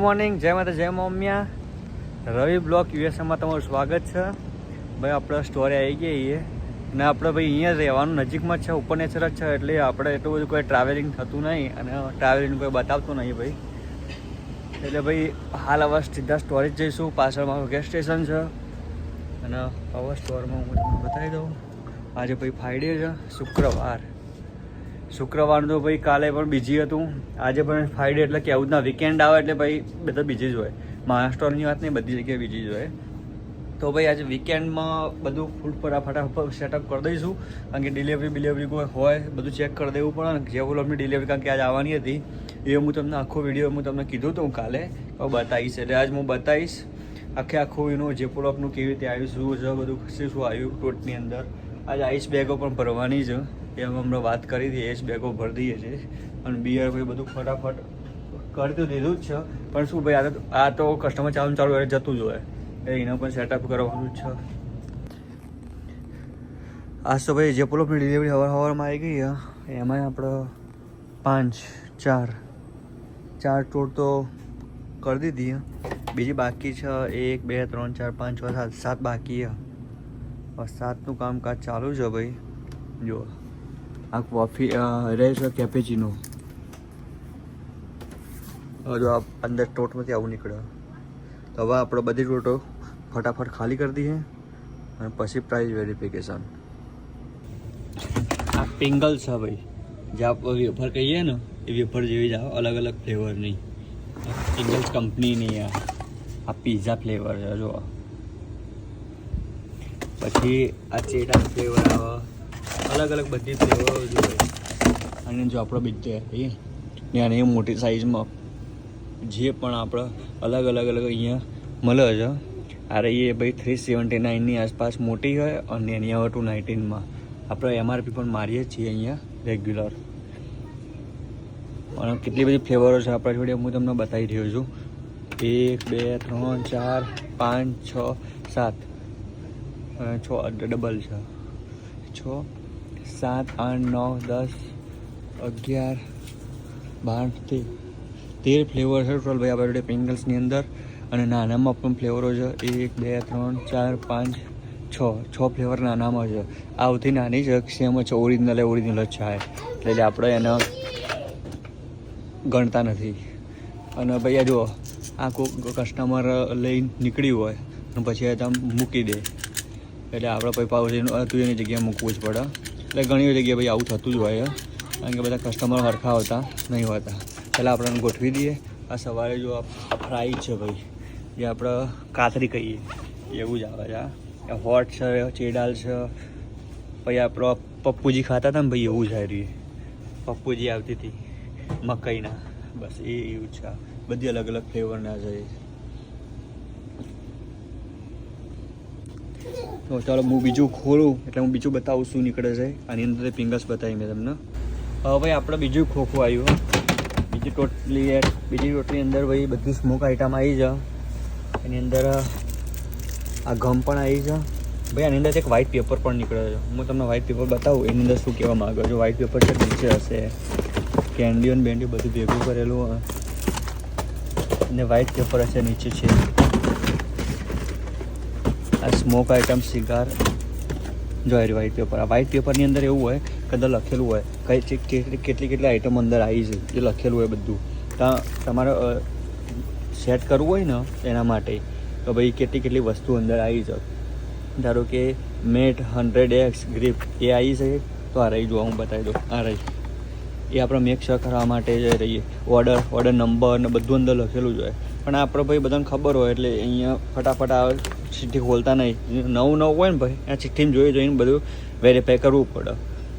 Morning જય માતા, જય મમ્યા. રવિ બ્લોક યુએસએમાં તમારું સ્વાગત છે. ભાઈ, આપણે સ્ટોરે આવી ગઈ છીએ. અને આપણે ભાઈ અહીંયા રહેવાનું, નજીકમાં જ છે, ઉપર નેચર જ છે, એટલે આપણે એટલું બધું કોઈ ટ્રાવેલિંગ થતું નહીં. અને ટ્રાવેલિંગ કોઈ બતાવતું નહીં ભાઈ. એટલે ભાઈ, હાલ હવે સીધા સ્ટોરેજ જઈશું. પાછળમાં ગેસ સ્ટેશન છે. અને હવે સ્ટોરમાં હું તમને બતાવી દઉં. આજે ભાઈ ફ્રાઈડે છે, શુક્રવાર. શુક્રવારનું તો ભાઈ કાલે પણ બીજી હતું. આજે પણ ફ્રાઈડે એટલે કેવું જ વીકેન્ડ આવે એટલે ભાઈ બધા બીજી જ હોય. મહારાષ્ટ્રની વાત નહીં, બધી જગ્યાએ બીજી જ હોય. તો ભાઈ આજે વીકેન્ડમાં બધું ફૂડ ફટાફટ સેટઅપ કરી દઈશું. કારણ કે ડિલિવરી બિલિવરી કોઈ હોય, બધું ચેક કરી દેવું ને. જે બોલો ડિલિવરી કારણ કે આજે આવવાની હતી. એ હું તમને આખો વીડિયો હું તમને કીધું હતું કાલે બતાવીશ. એટલે આજ હું બતાવીશ આખે આખું એનું જે પુલઅપનું કેવી રીતે આવ્યું, શું છે બધું, શું શું આવ્યું ટોટની અંદર. આજે આઈસ બેગો પણ ભરવાની છે. એ હમણાં વાત કરી હતી આઈસ બેગો ભરી દઈએ છીએ. અને બિયર ભાઈ બધું ફટાફટ કરી તો દીધું જ છે. પણ શું ભાઈ, આ તો આ તો કસ્ટમર ચાલુ ચાલુ એટલે જતું જ હોય. એટલે એનો પણ સેટઅપ કરવાનું જ છે. આજ તો ભાઈ જે પુલઅપની ડિલિવરી હવાર હવારમાં આવી ગઈ છે. એમાં આપણે પાંચ, ચાર ચાર ટોર તો કરી દીધી બીજી બાકી છે એક, બે, ત્રણ, ચાર, પાંચ, છ, સાત સાત બાકી સાતનું કામકાજ ચાલુ છે ભાઈ. જુઓ. આ કોફી રહે છે કેપેચીનો હજુ આ અંદર ટોટમાંથી આવું નીકળ્યો. તો હવે આપણે બધી ટોટો ફટાફટ ખાલી કરી દઈએ અને પછી પ્રાઇસ વેરિફિકેશન આ પિંગલ છે ભાઈ. જે આપણે વેફર કહીએ ને, એ વેફર જેવી જ અલગ અલગ ફ્લેવરની પિંગલ્સ કંપનીની આ આ પીઝા ફ્લેવર છે જો પછી આ ચેટા ફ્લેવર આવે. અલગ અલગ બધી ફ્લેવરો જોઈએ અને જો આપણો બીજે ભાઈ નાની મોટી સાઈઝમાં જે પણ આપણે અલગ અલગ અલગ અહીંયા મળે છે. રહી એ ભાઈ થ્રી સેવન્ટી નાઇનની આસપાસ મોટી હોય અને એની આવે ટુ નાઇન્ટીનમાં આપણે એમઆરપી પણ મારીએ છીએ અહીંયા રેગ્યુલર અને કેટલી બધી ફ્લેવરો છે આપણા જોડે, હું તમને બતાવી રહ્યો છું. એક, બે, ત્રણ, ચાર, પાંચ, છ, સાત. અને છ, ડબલ છે. છ સાત, આઠ, નવ, દસ, અગિયાર, બાર, તેર. તેર ફ્લેવર છે ટોટલ ભાઈ આપણા પિંગલ્સની અંદર. અને નાનામાં પણ ફ્લેવરો છે. એક, બે, ત્રણ, ચાર, પાંચ, છ. છ ફ્લેવર નાનામાં છે. આ સૌથી નાની છે સેમ છે. ઓરિજિનલ ઓરિજિનલ જ છે એટલે આપણે એને ગણતા નથી. અને ભાઈ, આ જુઓ, આ કોઈ કસ્ટમર લઈ નીકળ્યું હોય, અને પછી તમે મૂકી દે. એટલે આપણે પછી પાછું તું એની જગ્યાએ મૂકવું જ પડે. એટલે ઘણી જગ્યાએ ભાઈ આવું થતું જ હોય. કારણ કે બધા કસ્ટમર હરખા હોતા, નહીં હોતા. પહેલાં આપણે ગોઠવી દઈએ. આ સવારે જો આ ફ્રાઈ છે ભાઈ. જે આપણે કાતરી કહીએ. એવું જ આવે છે આ. આ હોટ છે ચેડાલ છે. પછી આપણો પપ્પુજી ખાતા હતા ને ભાઈ, એવું જ રહ્યું. પપ્પુજી આવતી હતી મકાઈના. બસ એ એવું છે. બધી અલગ અલગ ફ્લેવરના છે. તો ચાલો હું બીજું ખોલું, એટલે હું બીજું બતાવું શું નીકળે છે. આની અંદર પિંગસ બતાવી મેં તમને. હવે આપણે બીજું ખોખું આવ્યું બીજી ટોટલી બીજી ટોટલી અંદર ભાઈ બધી સ્મોક આઈટમ આવી છે. એની અંદર આ ગમ પણ આવી છે. ભાઈ, આની અંદર એક વ્હાઇટ પેપર પણ નીકળે છે. હું તમને વ્હાઇટ પેપર બતાવું, એની અંદર શું કહેવા માંગો છો. વ્હાઇટ પેપર છે, નીચે હશે. કેન્ડીઓ બેન્ડીઓ બધું ભેગું કરેલું. અને વ્હાઇટ પેપર હશે, નીચે છે. આ સ્મોક આઇટમ સિગાર જોઈ વ્હાઇટ પેપર આ વ્હાઇટ પેપરની અંદર એવું હોય કદાચ લખેલું હોય કઈ કેટલી કેટલી કેટલી આઇટમ અંદર આવી છે, એ લખેલું હોય બધું. ત્યાં તમારે સેટ કરવું હોય ને એના માટે, તો ભાઈ કેટલી કેટલી વસ્તુ અંદર આવી છે. ધારો કે મેટ હંડ્રેડ એક્સ ગ્રીપ એ આવી છે, તો આ રહી જોવા હું બતાવી દઉં. આ રહી. એ આપણે મેક શ્યોર કરવા માટે જ રહીએ. ઓર્ડર ઓર્ડર નંબર ને બધું અંદર લખેલું જ હોય. પણ આપણે ભાઈ બધાને ખબર હોય એટલે અહીંયા ફટાફટ આ ચિઠ્ઠી ખોલતા નહીં. નવું નવું હોય ને ભાઈ આ ચિઠ્ઠીમાં જોઈ જોઈને બધું વેરીફાઈ કરવું પડે.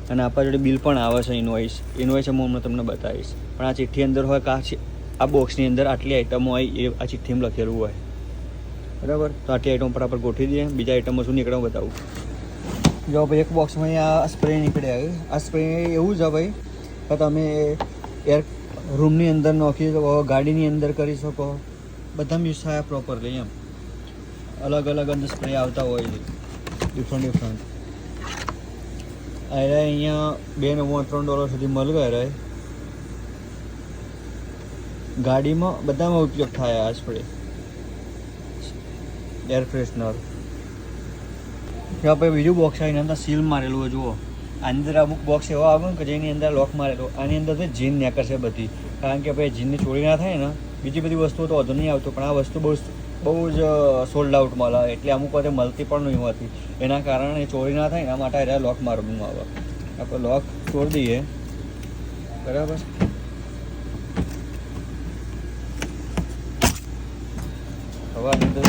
અને આપણા જોડે બિલ પણ આવે છે ઇનવોઇસ ઇનવોઇસ હું હમણાં તમને બતાવીશ. પણ આ ચિઠ્ઠી અંદર હોય કે આ બોક્સની અંદર આટલી આઈટમો હોય એ આ ચિઠ્ઠીમાં લખેલું હોય. બરાબર? તો આટલી પર આપણે ગોઠવી દઈએ. બીજા આઈટમમાં શું નીકળે બતાવું. જો ભાઈ, એક બોક્સમાં આ સ્પ્રે નીકળ્યા આવે આ સ્પ્રે એવું છે ભાઈ, કે તમે એર રૂમની અંદર નાખી શકો, ગાડીની અંદર કરી શકો. બધામાં યુઝ થાય પ્રોપરલી એમ. અલગ અલગ અંદર સ્પ્રે આવતા હોય છે. ડિફરન્ટ ડિફરન્ટ અરે અહીંયા બે નવ્વાણું ત્રણ ડોલર સુધી મળે રહે ગાડીમાં બધામાં ઉપયોગ થાય આ સ્પ્રે એર ફ્રેશનર પછી બીજું બોક્સ આવે અંદર સીલ મારેલું હોય, જુઓ. અંદર અમુક બોક્સ એવો આવે કે જેની અંદર લોક મારેલો. આની અંદર તો જીન નીકળશે બધી. કારણ કે ભાઈ જીનની ચોરી ના થાય ને, બીજી બધી વસ્તુઓ તો વધુ નહીં આવતું, પણ આ વસ્તુ બહુ બહુ જ સોલ્ડ આઉટ મળે એટલે અમુક વખતે મળતી પણ નહીં હોતી એના કારણે ચોરી ના થાય, એના માટે એને લોક મારવાનું આવે આપણે લોક તોડી દઈએ. બરાબર? હવે અંદર.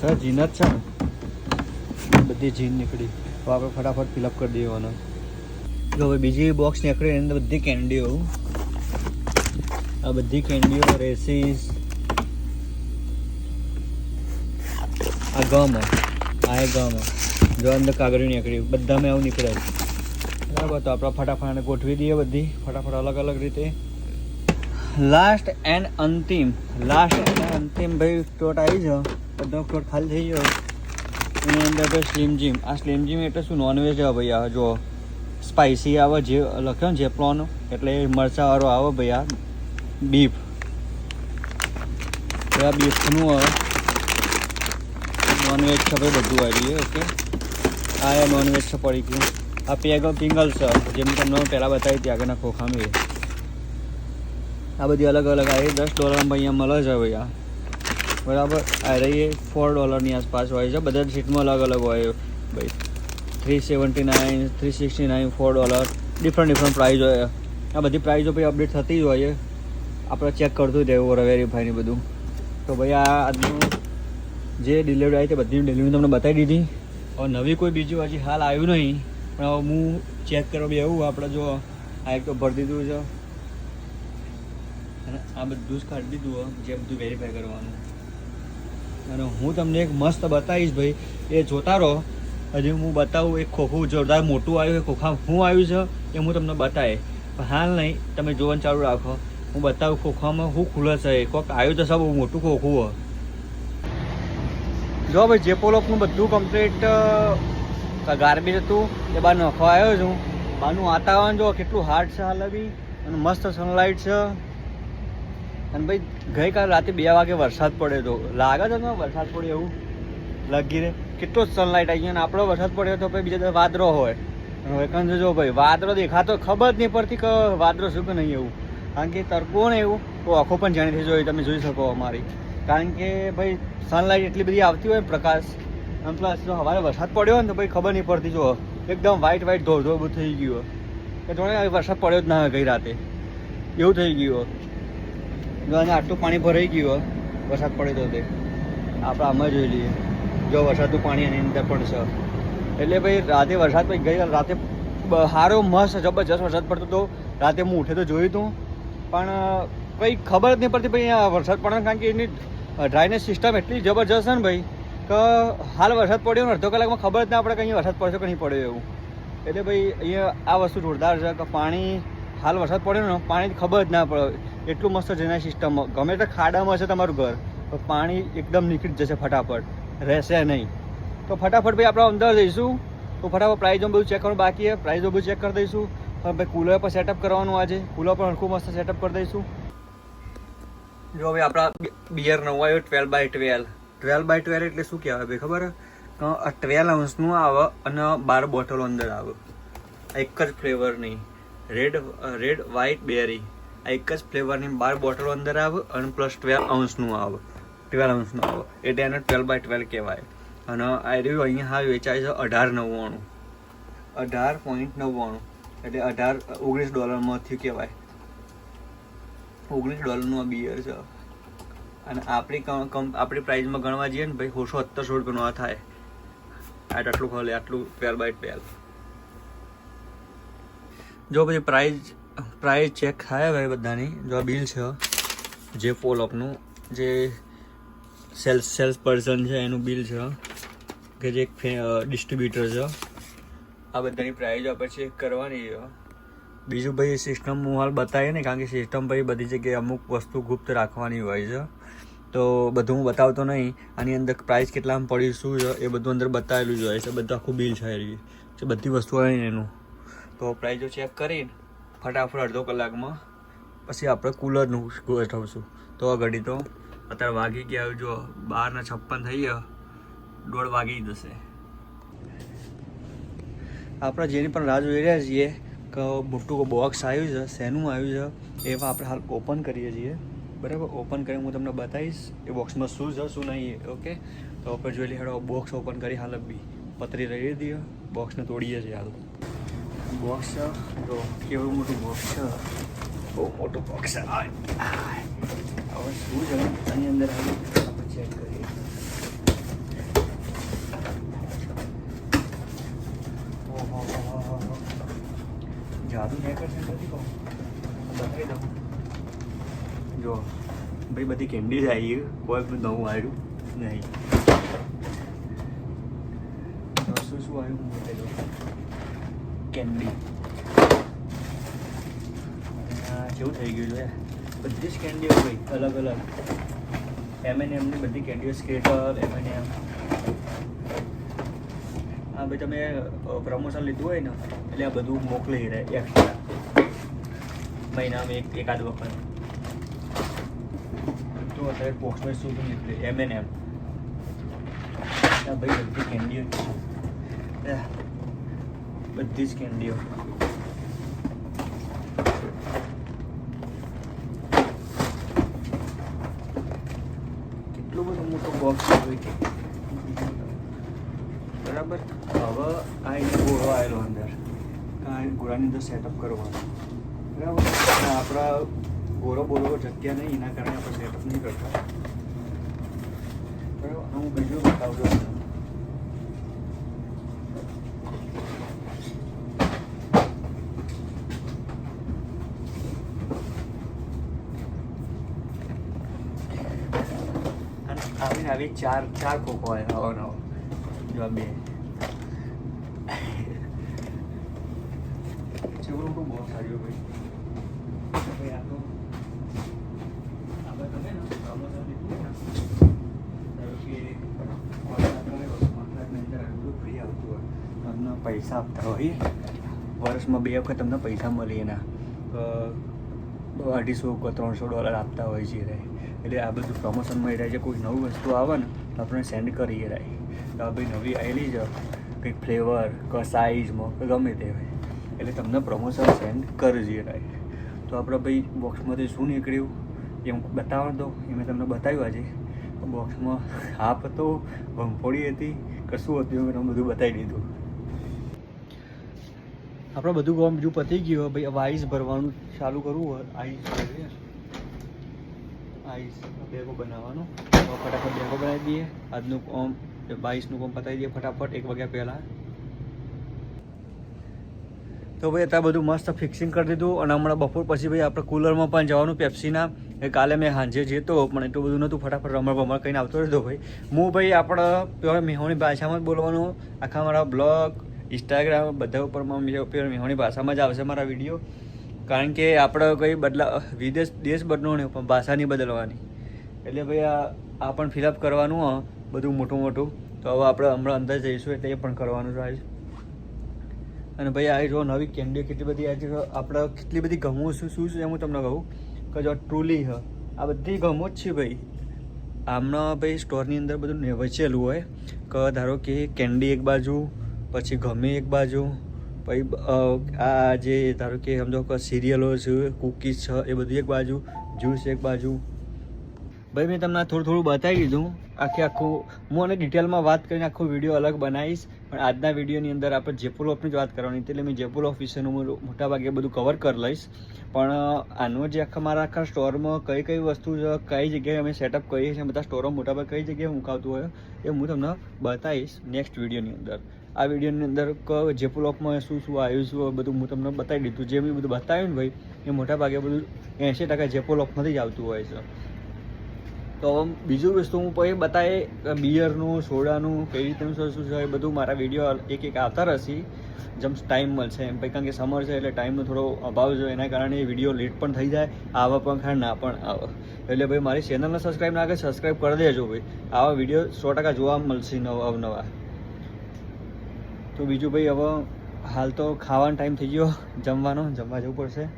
સર, જીન જ છે ને? બધી જીન નીકળી. તો આપણે ફટાફટ ફિલઅપ કરી દેવાનો. જો હવે બીજી બોક્સ નીકળી, એની અંદર બધી કેન્ડીઓ આ બધી કેન્ડીઓ રેસીસ આ ગમ આ એ ગમ જો અંદર કાગળિયું નીકળ્યું. બધામાં એવું નીકળે છે. બરાબર, તો આપણે ફટાફટ અને ગોઠવી દઈએ બધી. ફટાફટ અલગ અલગ રીતે. લાસ્ટ એન્ડ અંતિમ. લાસ્ટ એન્ડ અંતિમ ભાઈ ટોટ આવી જાઓ. બધો ટોટ ખાલી થઈ ગયો. એની અંદર ભાઈ સ્લીમ જીમ આ સ્લીમ જીમ એટલે શું? નોનવેજ આવે ભાઈ આ જો સ્પાઇસી આવે જે લખ્યો ને જે પ્લોન એટલે મરચાવાળો આવે ભાઈ આ. બીફ આ બીફનું આવે. નોનવેજ છે ભાઈ બધું આવી ગયું, ઓકે? આ એ નોનવેજ છે, પડી ગયું. આ પેગ પિંગલ છે, જેમ તમને પહેલાં બતાવી હતી આગળના ખોખામાં આ બધી અલગ અલગ આવી દસ ડોલરમાં અહીંયા મળે છે ભાઈ આ બરાબર? આ રહી ફોર ડોલરની આસપાસ હોય છે, બધા સીટમાં અલગ અલગ હોય ભાઈ three seventy nine three sixty nine four dollar different different price હોય આ બધી પ્રાઇઝો ભાઈ અપડેટ થતી જ હોય આપણે ચેક કરતું જ રહેવું વેરીફાઈ ને બધું. તો ભાઈ આ આજનું જે ડિલિવરી આવી તે બધી ડિલિવરી તમને બતાવી દીધી. હવે નવી કોઈ બીજું હજી હાલ આવ્યું નહીં. પણ હવે હું ચેક કરવા બી એવું આપણે જો આ એક તો ભરી દીધું છે. અને આ બધું જ કાઢી દીધું જે બધું વેરીફાઈ કરવાનું. અને હું તમને એક મસ્ત બતાવીશ ભાઈ. એ જોતા રહો. હજી હું બતાવું એક ખોખું જોરદાર મોટું આવ્યું એ ખોખા શું આવ્યું છે, એ હું તમને બતાવે પણ હાલ નહીં, તમે જોવાનું ચાલુ રાખો. હું બતાવું ખોખામાં શું ખુલે છે, કોક આવ્યું તો સબ મોટું ખોખું હોય જો ભાઈ જેપોલોકનું બધું કમ્પ્લીટ ગાર્બેજ હતું, એ બહાર નખવા આવ્યો છું. બહારનું વાતાવરણ જો કેટલું હાર્ડ છે હાલ બી. અને મસ્ત સનલાઇટ છે. અને ભાઈ, ગઈકાલ રાતે બે વાગે વરસાદ પડ્યો હતો લાગે છે ને વરસાદ પડ્યો એવું? લાગી રે કેટલો સનલાઇટ આવી ગયો અને આપણો વરસાદ પડ્યો તો ભાઈ બીજા વાદરો હોય. હવે કંઈ જો ભાઈ, વાદળો દેખાતો ખબર જ નહીં પડતી કે વાદળો શું કે નહીં એવું. કારણ કે તરકો ને એવું. તો આંખો પણ જાણીથી જોઈ, તમે જોઈ શકો અમારી. કારણ કે ભાઈ સનલાઇટ એટલી બધી આવતી હોય પ્રકાશ અને પ્લસ જો સવારે વરસાદ પડ્યો હોય ને તો ભાઈ ખબર નહીં પડતી જો એકદમ વ્હાઈટ વ્હાઈટ ધોળ ધોળ બધું થઈ ગયું કે જોડે વરસાદ પડ્યો જ ના ગઈ રાતે. એવું થઈ ગયું જો અહીંયા આટલું પાણી ભરાઈ ગયું વરસાદ પડ્યો તો તે. આપણે આમાં જોઈ લઈએ. જો વરસાદનું પાણી એની અંદર પણ છે. એટલે ભાઈ રાતે વરસાદ પછી ગઈ રાતે સારો મસ્ત, જબરજસ્ત વરસાદ પડતો હતો રાતે હું ઉઠે તો જોયું હતું પણ કંઈ ખબર જ નહીં પડતી ભાઈ અહીંયા વરસાદ પડે કારણ કે એની ડ્રાયનેજ સિસ્ટમ એટલી જબરજસ્ત છે ને ભાઈ, કે હાલ વરસાદ પડ્યો ને અડધો કલાકમાં ખબર જ ના પડે કે અહીંયા વરસાદ પડશે કે નહીં પડ્યો એવું. એટલે ભાઈ, અહીંયા આ વસ્તુ જોરદાર છે કે પાણી, હાલ વરસાદ પડ્યો ને પાણી ખબર જ ના પડે. એટલું મસ્ત ડ્રેનેજ સિસ્ટમ ગમે તે ખાડામાં છે તમારું ઘર, તો પાણી એકદમ નીકળી જશે ફટાફટ. રહેશે નહીં. તો ફટાફટ ભાઈ આપણે અંદર જઈશું. તો ફટાફટ પ્રાઇઝો બધું ચેક કરવાનું બાકી છે. પ્રાઇઝો બધું ચેક કરી દઈશું. ભાઈ કુલર પર સેટઅપ કરવાનું આજે. કુલર પર હરખું મસ્ત સેટઅપ કરી દઈશું. જો હવે આપણા બિયર નવું આવ્યું twelve by twelve twelve by twelve એટલે શું કહેવાય ભાઈ, ખબર? ટ્વેલ્વ અંશનું આવે અને બાર બોટલો અંદર આવે. એક જ ફ્લેવરની રેડ રેડ વ્હાઈટ બેરી આ એક જ ફ્લેવરની બાર બોટલો અંદર આવે અને પ્લસ ટ્વેલ્વ અંશનું આવે. ટ્વેલ્વ અંશનું આવે. એટલે એને ટ્વેલ્વ બાય ટ્વેલ્વ કહેવાય. અને આ રહ્યું અહીંયા હા વેચાય છે અઢાર નવ્વાણું. અઢાર પોઈન્ટ નવ્વાણું. એટલે અઢાર, ઓગણીસ ડોલરમાં થયું કહેવાય. ઓગણીસ ડોલરનું આ બિયર છે. અને આપણી આપણી પ્રાઇઝમાં ગણવા જઈએ ને ભાઈ, હોશો સત્તરસો રૂપિયાનો આ થાય. આટ આટલું ખોલે, આટલું ટ્વેલ બાય ટ્વેલ જો પછી પ્રાઇઝ પ્રાઇઝ ચેક થાય ભાઈ બધાની, જો આ બિલ છે, જે પોલઅપનું જે સેલ્સ સેલ્સ પર્સન છે, એનું બિલ છે, કે જે એક ડિસ્ટ્રીબ્યુટર છે, આ બધાની પ્રાઇઝ આપણે ચેક કરવાની છે. બીજું ભાઈ સિસ્ટમ હું હાલ બતાવીએ ને, કારણ કે સિસ્ટમ ભાઈ બધી જગ્યાએ અમુક વસ્તુ ગુપ્ત રાખવાની હોય છે. તો બધું હું બતાવતો નહીં. આની અંદર પ્રાઇસ કેટલામાં પડ્યું, શું છે, એ બધું અંદર બતાવેલું જ હોય છે. બધું આખું બિલ છે એ બધી વસ્તુ હોય એનું. તો પ્રાઇઝો ચેક કરીને, ફટાફટ અડધો કલાકમાં પછી આપણે કુલરનું ગોઠવશું. તો ઘડી તો અત્યારે વાગી ગયા જો બારના છપ્પન થઈ ગયા. દોઢ વાગી જશે. આપણે જેની પણ રાહ જોઈ રહ્યા છીએ કે મોટું બોક્સ આવ્યું છે, શેનું આવ્યું છે, એવા આપણે હાલ ઓપન કરીએ છીએ. બરાબર? ઓપન કરીને હું તમને બતાવીશ એ બોક્સમાં શું છે, શું નહીં ઓકે તો આપણે જોઈ લઈએ, હેડો બોક્સ ઓપન કરી હાલ બી પતરી રહી દઈએ બોક્સને તોડીએ છીએ હાલ. બોક્સ છે, તો કેવું મોટું બોક્સ છે? બહુ મોટું બોક્સ છે. હવે શું છે? એની અંદર હાલ આપણે ચેક કરીએ ઓહોહોહોહો. જાદુ મેકર છે નથી કહું બતાવી દઉં જો ભાઈ બધી કેન્ડી આવી કોઈ પણ નવું આવ્યું નહીં. શું શું આવ્યું કેન્ડી કેવું થઈ ગયું છે. બધી જ કેન્ડીઓ ભાઈ અલગ અલગ. એમ એન એમની બધી કેન્ડીઓ સ્કેટર એમ એન એમ હા ભાઈ તમે પ્રમોશન લીધું હોય ને એટલે આ બધું મોકલી રહે એક્સ્ટ્રા મહિનામાં એક એકાદ વખત. તો અત્યારે બોક્સમાં શું નીકળે એમ એન એમ ભાઈ, બધી કેન્ડીઓ બધી જ કેન્ડીઓ. કેટલું બધું મોટું બોક્સ છે ભાઈ. બરાબર? હવે આ ગોળો આવેલો અંદર. આ ગોળાની અંદર સેટઅપ કરવાનો. બરાબર? આપણા ગોળો બોલો, જગ્યા નહીં, એના કારણે આપણે સેટઅપ નહીં કરતા. બરાબર? હું બીજું બતાવજો. આવીને આવી ચાર ચાર ખોખો નવો નવો. જો બે ચેવડું મોટું બહુ સારું ભાઈ ભાઈ આ તો આપણે તમે ને promotion લીધું ને, ધારો કે contract કરેલો, contract ની અંદર આટલું free આવતું હોય તમને પૈસા આપતા હોય વર્ષમાં બે વખત તમને પૈસા મળે એના. અઢીસો કે, ત્રણસો ડોલર આપતા હોય છે એટલે આ બધું પ્રમોશન મળી રહે છે. કોઈ નવી વસ્તુ આવે ને, તો આપણે સેન્ડ કરીએ રહે. તો આ ભાઈ નવી આવેલી છે. કંઈક ફ્લેવર કે સાઇઝમાં ગમે તે હોય. એટલે તમને પ્રમોશન સેન્ડ કરજે રહે. તો આપણે ભાઈ બોક્સમાંથી શું નીકળ્યું એમ બતાવો તો એ મેં તમને બતાવ્યું આજે. બોક્સમાં હાફ હતો, ભંફોડી હતી, કશું હતું મેં તમને બધું બતાવી દીધું. આપણે બધું કામ બીજું પતી ગયું ભાઈ, હવે આઈસ ભરવાનું ચાલુ કરવું હોય. આઈસ આઈસ બેગો બનાવવાનું. ફટાફટ બેગો બનાવી દઈએ. આજનું કોમ બાવીસનું કોમ પતાવી દઈએ ફટાફટ, એક વાગ્યા પહેલાં. તો ભાઈ, અત્યારે બધું મસ્ત ફિક્સિંગ કરી દીધું અને હમણાં બપોર પછી ભાઈ, આપણે કુલરમાં પણ જવાનું પેપ્સીના એ કાલે મેં સાંજે જતો, પણ એટલું બધું નહોતું ફટાફટ રમણ બમણ કહીને આવતો રહેતો ભાઈ. હું ભાઈ, આપણે મેહોણી ભાષામાં જ બોલવાનું, આખા મારા બ્લોગ ઇન્સ્ટાગ્રામ બધા ઉપર પ્યોર મેહોણી ભાષામાં જ આવશે મારા વીડિયો. કારણ કે આપણે કંઈ બદલા, વિદેશ, દેશ બદલો પણ ભાષા નહીં બદલવાની. એટલે ભાઈ આ આ પણ ફિલઅપ કરવાનું હં બધું મોટું મોટું તો હવે આપણે હમણાં અંદર જઈશું એટલે એ પણ કરવાનું છે આજ. અને ભાઈ આ જો નવી કેન્ડી કેટલી બધી આજે આપણે કેટલી બધી ગમો શું શું છે એ હું તમને કહું? કે જો ટ્રુલી હ. આ બધી ગમો જ છે ભાઈ. આમના ભાઈ સ્ટોરની અંદર બધું વચેલું હોય. કે ધારો કે કેન્ડી એક બાજુ પછી ગમે એક બાજુ, પછી આ જે ધારો કે સમજો કે સિરિયલો છે કૂકીઝ છે, એ બધું એક બાજુ જ્યુસ એક બાજુ ભાઈ, મેં તમને થોડું થોડું બતાવી દીધું. આખે આખું હું અને ડિટેલમાં વાત કરીને આખો વીડિયો અલગ બનાવીશ. પણ આજના વિડીયોની અંદર આપણે જેપુલ ઓફની જ વાત કરવાની. એટલે મેં જેપુલ ઓફ વિશેનું હું મોટાભાગે બધું કવર કરી લઈશ. પણ આનો જે આખા મારા આખા સ્ટોરમાં કઈ કઈ વસ્તુ કઈ જગ્યાએ અમે સેટઅપ કરીએ છીએ બધા સ્ટોરમાં મોટાભાગે કઈ જગ્યાએ મુકાવતું હોય, એ હું તમને બતાવીશ નેક્સ્ટ વિડીયોની અંદર. આ વિડીયોની અંદર જેપુલ ઓફમાં શું શું આવ્યું શું બધું હું તમને બતાવી દીધું. જે મેં બધું બતાવ્યું ને ભાઈ, એ મોટાભાગે બધું એંશી ટકા જેપુલ ઓફમાંથી જ આવતું હોય છે. તો બીજું વસ્તુ હું પછી બતાવે બિયરનું સોડાનું, કઈ રીતનું શું શું છે એ બધું મારા વીડિયો એક એક આવતા રહેશે. જેમ ટાઈમ મળશે, એમ પછી કારણ કે સમર છે એટલે ટાઈમનો થોડો અભાવ છે, એના કારણે વીડિયો લેટ પણ થઈ જાય, આવા પણ ખાણ ના પણ આવે. એટલે ભાઈ મારી ચેનલને સબસ્ક્રાઈબ ના કરે સબસ્ક્રાઈબ કરી દેજો ભાઈ. આવા વીડિયો સો ટકા જોવા મળશે નવા, અવનવા. તો બીજું ભાઈ હવે હાલ તો ખાવાનો ટાઈમ થઈ ગયો, જમવાનો, જમવા જવું પડશે.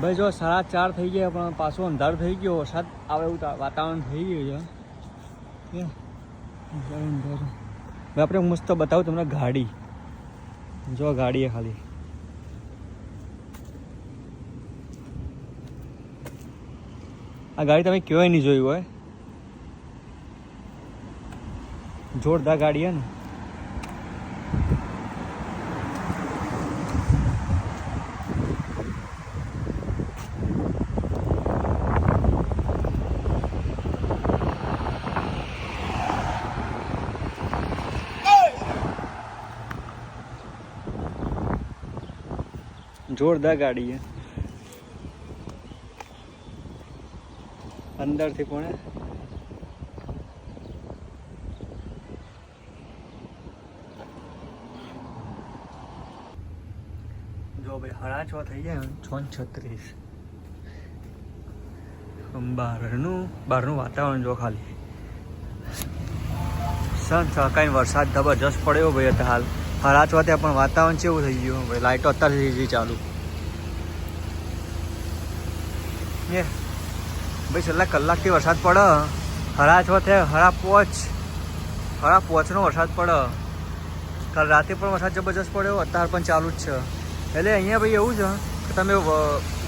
ભાઈ, જો સાડા ચાર થઈ ગયા, પણ પાછો અંધાર થઈ ગયો, વરસાદ આવે એવું વાતાવરણ થઈ ગયું છે. ભાઈ આપણે મસ્ત બતાવું તમને ગાડી. જો ગાડી ખાલી. આ ગાડી તમે ક્યાંય નહીં જોયું હોય. જોરદાર ગાડી હે ને. જોરદાર ગાડી છે. અંદરથી પણ જો ભાઈ છ થઈ જાય છ છત્રીસ. બહારનું બહારનું વાતાવરણ જો ખાલી. સન સકાઈ વરસાદ જબરજસ્ત પડ્યો ભાઈ અત્યારે હાલ. સાડા વાતે પણ વાતાવરણ કેવું થઈ ગયું? ભાઈ લાઇટો અત્યારે થઈ ગઈ ચાલુ. એ ભાઈ, છેલ્લા કલાકથી વરસાદ પડે. હરા છ હરા પોચ. હરા પોચનો વરસાદ પડે. કાલ રાતે પણ વરસાદ જબરજસ્ત પડ્યો. અત્યારે પણ ચાલુ જ છે. એટલે અહીંયા ભાઈ એવું છે કે તમે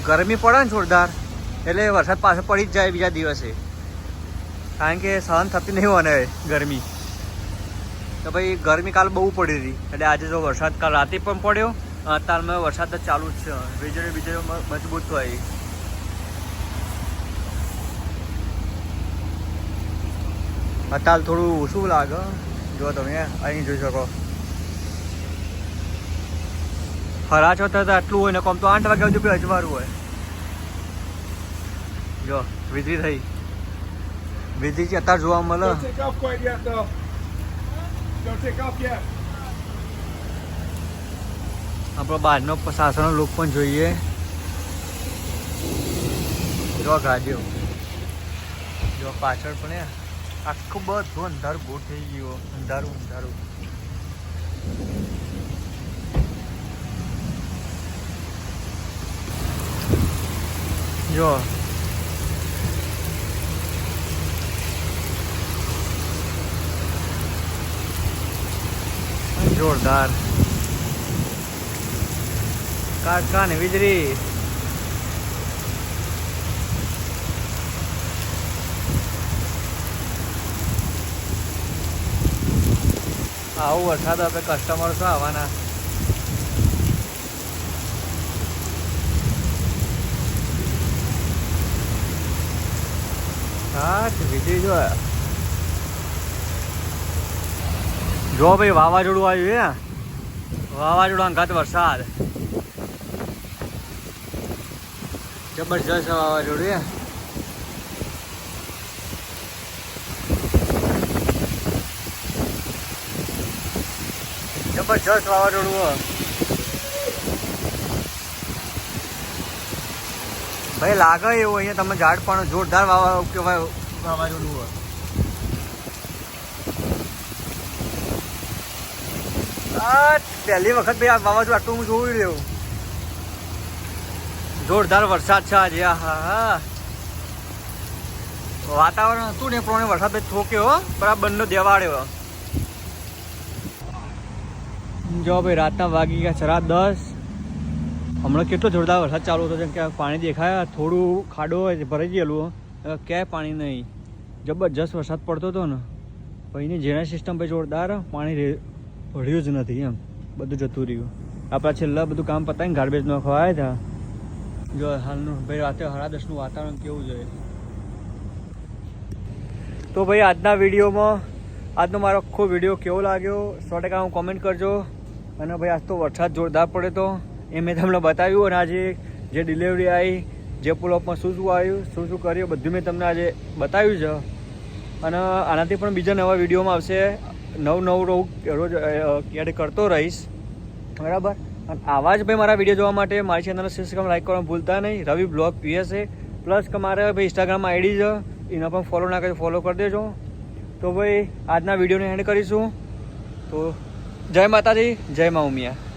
ગરમી પડે ને જોરદાર, એટલે વરસાદ પાછો પડી જ જાય બીજા દિવસે. કારણ કે સહન થતી નહીં મને ગરમી. તો ભાઈ ગરમી કાલ બહુ પડી હતી. એટલે આજે જો વરસાદ કાલ રાતે પણ પડ્યો અત્યારમાં વરસાદ જ ચાલુ જ છે. વીજળી વીજળી મજબૂત હોય અત્યારે થોડું ઓછું લાગે. જો તમે અહીં જોઈ શકો. ફરા છો તો આટલું હોય ને કોમ તો આઠ વાગ્યા સુધી અજવાળું હોય. જો, વીજળી થઈ. વીજળી અત્યારે જોવા મળે. Don't take off yet. આપણો બહારનો સાસણનો લુક પણ જોઈએ. જો ગાડીઓ જો પાછળ પણ આખું બધું અંધારું બહુ થઈ ગયું. અંધારું અંધારું. જો જોરદાર કાકા ને વીજળી આવું વરસાદ આપણે કસ્ટમર શું આવવાના હા તે વીજળી જો જો ભાઈ વાવાઝોડું આવ્યું હે. વાવાઝોડા ગત વરસાદ. જબરજસ્ત વાવાઝોડું હે. જબરજસ્ત વાવાઝોડું ભાઈ લાગે એવું, અહીંયા તમે ઝાડ પણ જોરદાર વાવા વાવાઝોડું હોય આ પહેલી વખત ભાઈ આ વાવાઝોડું આટલું હું જોઈ રહ્યો. જોરદાર વરસાદ છે આજે. આ હા. વાતાવરણ હતું ને પ્રમાણે વરસાદ થોક્યો બરાબર બંને દેવાડ્યો જો ભાઈ, રાતના વાગી ગયા ચરા દસ. હમણાં કેટલો જોરદાર વરસાદ ચાલુ હતો, જેમ કે પાણી દેખાયા થોડું ખાડો ભરાઈ ગયેલું ક્યાંય પાણી નહીં. જબરજસ્ત વરસાદ પડતો હતો ને. પછી જેના સિસ્ટમ ભાઈ જોરદાર, પાણી ભર્યું જ નથી એમ. બધું જતું રહ્યું. આપણા છેલ્લા બધું કામ પતાવીને ગાર્બેજ ન ખવાયા હતા જો હાલનું, ભાઈ રાતે સાડા દસનું વાતાવરણ કેવું જોઈએ? તો ભાઈ આજના વિડીયોમાં, આજનો મારો આખો વીડિયો કેવો લાગ્યો સો ટકા હું કોમેન્ટ કરજો. અને ભાઈ આજ તો વરસાદ જોરદાર પડ્યો તો, એ મેં તમને બતાવ્યું અને આજે જે ડિલિવરી આવી જે પુલઅપમાં શું શું આવ્યું, શું શું કર્યું, બધું મેં તમને આજે બતાવ્યું છે. અને આનાથી પણ બીજા નવા વિડીયોમાં આવશે. નવું નવું રોગ રોજ ક્યારે કરતો રહીશ. બરાબર? અને આવા જ ભાઈ મારા વીડિયો જોવા માટે મારી ચેનલને સબસ્ક્રાઈબ લાઈક કરવાનું ભૂલતા નહીં. રવિ બ્લોગ પીએસએ. પ્લસ કે મારે ભાઈ ઇન્સ્ટાગ્રામ આઈડી છે એના પણ ફોલો ના કરી ફોલો કરી દેજો. તો ભાઈ, આજના વિડીયોને એન્ડ કરીશું. તો જય માતાજી, જય મા ઉમિયા.